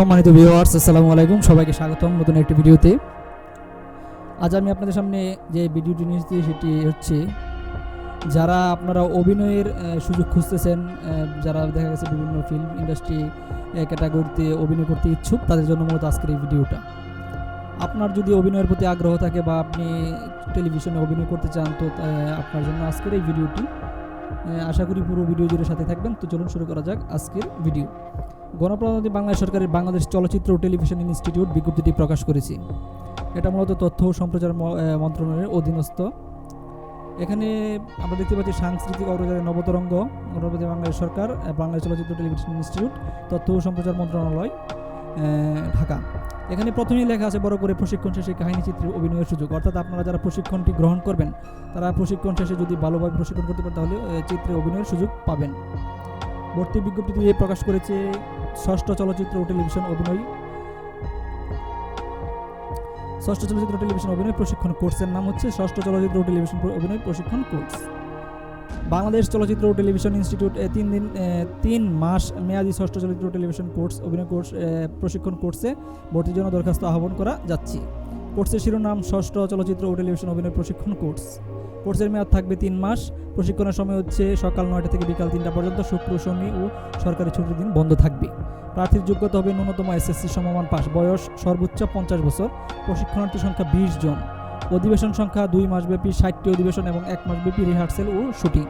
সম্মানিত ভিউয়ার্স আসসালামু আলাইকুম। সবাইকে স্বাগতম নতুন একটি ভিডিওতে। আজ আমি আপনাদের সামনে যে ভিডিওটি নিয়ে এসেছি, সেটি হচ্ছে যারা আপনারা অভিনয়ের সুযোগ খুঁজতেছেন যারা দেখা গেছে বিভিন্ন ফিল্ম ইন্ডাস্ট্রি ক্যাটাগরিতে অভিনয় করতে ইচ্ছুক, তাদের জন্য মূলত আজকের এই ভিডিওটা। আপনার যদি অভিনয়ের প্রতি আগ্রহ থাকে বা আপনি টেলিভিশনে অভিনয় করতে চান, তো আপনার জন্য আজকের এই ভিডিওটি আশা করি পুরো ভিডিও জুড়ে সাথে থাকবেন। তো চলুন শুরু করা যাক আজকের ভিডিও গণপ্রজাতন্ত্রী বাংলাদেশ সরকারের বাংলাদেশ চলচ্চিত্র ও টেলিভিশন ইনস্টিটিউট বিজ্ঞপ্তিটি প্রকাশ করেছে। এটা মূলত তথ্য ও সম্প্রচার মন্ত্রণালয়ের অধীনস্থ। এখানে আমরা দেখতে পাচ্ছি সাংস্কৃতিক অগ্রযাত্রা নবতরঙ্গ গণপ্রজাতন্ত্রী বাংলাদেশ সরকার বাংলাদেশ চলচ্চিত্র টেলিভিশন ইনস্টিটিউট, তথ্য ও সম্প্রচার মন্ত্রণালয়। ঢাকা। এখানে প্রথমেই লেখা আছে, বড় করে প্রশিক্ষণ শেষে কাহিনী চিত্রে অভিনয়ের সুযোগ। অর্থাৎ আপনারা যারা প্রশিক্ষণটি গ্রহণ করবেন, তারা প্রশিক্ষণ শেষে যদি ভালোভাবে প্রশিক্ষণ করতে পারেন তাহলে চিত্রে অভিনয়ের সুযোগ পাবেন। ভর্তি বিজ্ঞপ্তিটি প্রকাশ করেছে, ষষ্ঠ চলচ্চিত্র ও টেলিভিশন অভিনয়। ষষ্ঠ চলচ্চিত্র টেলিভিশন অভিনয় প্রশিক্ষণ কোর্সের নাম হচ্ছে, ষষ্ঠ চলচ্চিত্র ও টেলিভিশন অভিনয় প্রশিক্ষণ কোর্স। বাংলাদেশ চলচ্চিত্র ও টেলিভিশন ইনস্টিটিউট তিন দিন তিন মাস মেয়াদি ষষ্ঠ চলচ্চিত্র টেলিভিশন কোর্স, অভিনয় কোর্স প্রশিক্ষণ কোর্সে ভর্তির জন্য দরখাস্ত আহ্বান করা যাচ্ছে। কোর্সের শিরোনাম, ষষ্ঠ চলচ্চিত্র ও টেলিভিশন অভিনয় প্রশিক্ষণ কোর্স। কোর্সের মেয়াদ থাকবে তিন মাস। প্রশিক্ষণের সময় হচ্ছে সকাল নয়টা থেকে বিকাল তিনটা পর্যন্ত। শুক্র, শনি ও সরকারি ছুটির দিন বন্ধ থাকবে। প্রার্থীর যোগ্যতা হবে ন্যূনতম এসএসসি সমমান পাস বয়স সর্বোচ্চ পঞ্চাশ বছর। প্রশিক্ষণার্থী সংখ্যা বিশ জন। অধিবেশন সংখ্যা দুই মাসব্যাপী, ষাটটি অধিবেশন এবং এক মাসব্যাপী রিহার্সেল ও শুটিং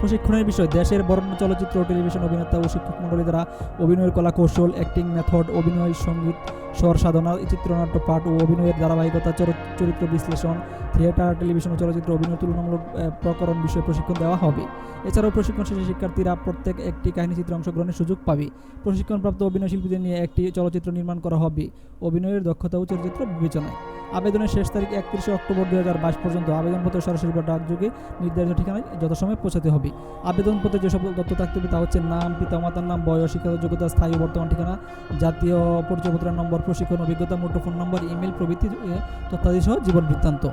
প্রশিক্ষণের বিষয়, দেশের বরণ্য চলচ্চিত্র, টেলিভিশন অভিনেতা ও শিক্ষক মণ্ডলী দ্বারা অভিনয়ের কলা কৌশল অ্যাক্টিং মেথড অভিনয়, সংগীত, স্বর সাধনা, চিত্রনাট্য, পাঠ ও অভিনয়ের ধারাবাহিকতা, চর- চরিত্র বিশ্লেষণ থিয়েটার, টেলিভিশন ও চলচ্চিত্র অভিনয় তুলনামূলক প্রকরণ বিষয়ে প্রশিক্ষণ দেওয়া হবে। এছাড়াও প্রশিক্ষণ শেষে শিক্ষার্থীরা প্রত্যেক একটি কাহিনীচিত্রে অংশগ্রহণের সুযোগ পাবে। প্রশিক্ষণপ্রাপ্ত অভিনয় শিল্পীদের নিয়ে একটি চলচ্চিত্র নির্মাণ করা হবে। অভিনয়ের দক্ষতা ও চলচ্চিত্র বিবেচনায়। আবেদনের শেষ তারিখ একত্রিশে অক্টোবর দু হাজার বাইশ পর্যন্ত। আবেদনপত্র সরাসরি বা ডাকযোগে নির্ধারিত ঠিকানায় যথাসময়ে পৌঁছাতে হবে। আবেদনপত্রে যেসব তথ্য থাকতে হবে তা হচ্ছে নাম পিতামাতার নাম, বয়স, শিক্ষাগত যোগ্যতা, স্থায়ী বর্তমান ঠিকানা, জাতীয় পরিচয়পত্রের নম্বর, প্রশিক্ষণ অভিজ্ঞতা, মুঠোফোন নম্বর, ইমেল প্রভৃতি তথ্যাদি সহ জীবন বৃত্তান্ত।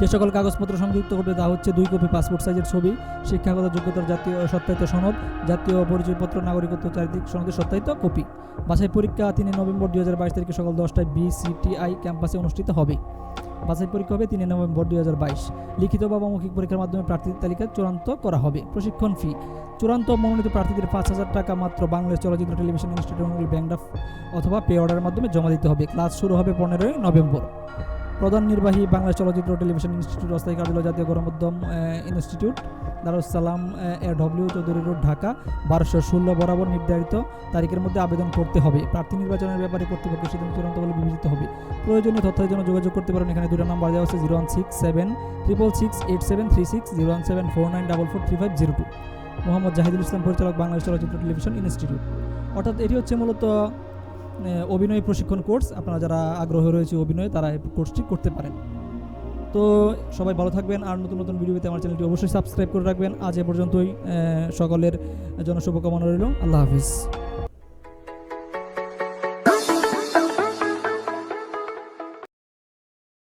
যে সকল কাগজপত্র সংযুক্ত করবে তা হচ্ছে দুই কপি পাসপোর্ট সাইজের ছবি, শিক্ষাগত যোগ্যতার জাতীয় সত্যায়িত সনদ, জাতীয় পরিচয়পত্র, নাগরিকত্ব চারিদিক সনদের সত্যায়িত কপি। বাছাই পরীক্ষা তিন নভেম্বর দুই হাজার বাইশ তারিখে সকাল দশটায় বিসিটিআই ক্যাম্পাসে অনুষ্ঠিত হবে। বাছাই পরীক্ষা হবে তিন নভেম্বর দুই হাজার বাইশ। লিখিত বা মৌখিক পরীক্ষার মাধ্যমে প্রার্থীদের তালিকা চূড়ান্ত করা হবে। প্রশিক্ষণ ফি। চূড়ান্ত মনোনীত প্রার্থীদের পাঁচ হাজার টাকা মাত্র বাংলাদেশ চলচ্চিত্র টেলিভিশন ইনস্টিটিউট ব্যাংক অথবা পে অর্ডারের মাধ্যমে জমা দিতে হবে। ক্লাস শুরু হবে পনেরোই নভেম্বর। প্রধান নির্বাহী বাংলাদেশ চলচ্চিত্র টেলিভিশন ইনস্টিটিউট, অস্থায়ী কার্যালয়, জাতীয় গণমাধ্যম institute Darussalam A W Chowdhury road, Dhaka, বারোশো ষোলো বরাবর নির্ধারিত তারিখের মধ্যে আবেদন করতে হবে। প্রার্থী নির্বাচনের ব্যাপারে কর্তৃপক্ষ সিদ্ধান্ত চূড়ান্ত বলে বিবেচিত হবে। প্রয়োজনীয় তথ্যের জন্য যোগাযোগ করতে পারেন। এখানে দুটো নাম্বার দেওয়া আছে, zero one six seven triple six eight seven three six, zero one seven four nine double four three five zero two. Mohammad Jahidul Islam, পরিচালক বাংলাদেশ চলচ্চিত্র টেলিভিশন ইনস্টিটিউট। অর্থাৎ এটি হচ্ছে মূলত অভিনয় প্রশিক্ষণ কোর্স, আপনারা যারা আগ্রহী রয়েছে অভিনয়ে, তারা এই কোর্সটি করতে পারেন। তো সবাই ভালো থাকবেন, আর নতুন নতুন ভিডিও পেতে আমার চ্যানেলটি অবশ্যই সাবস্ক্রাইব করে রাখবেন। আজ এ পর্যন্তই সকলের জন্য শুভকামনা রইল। আল্লাহ হাফিজ।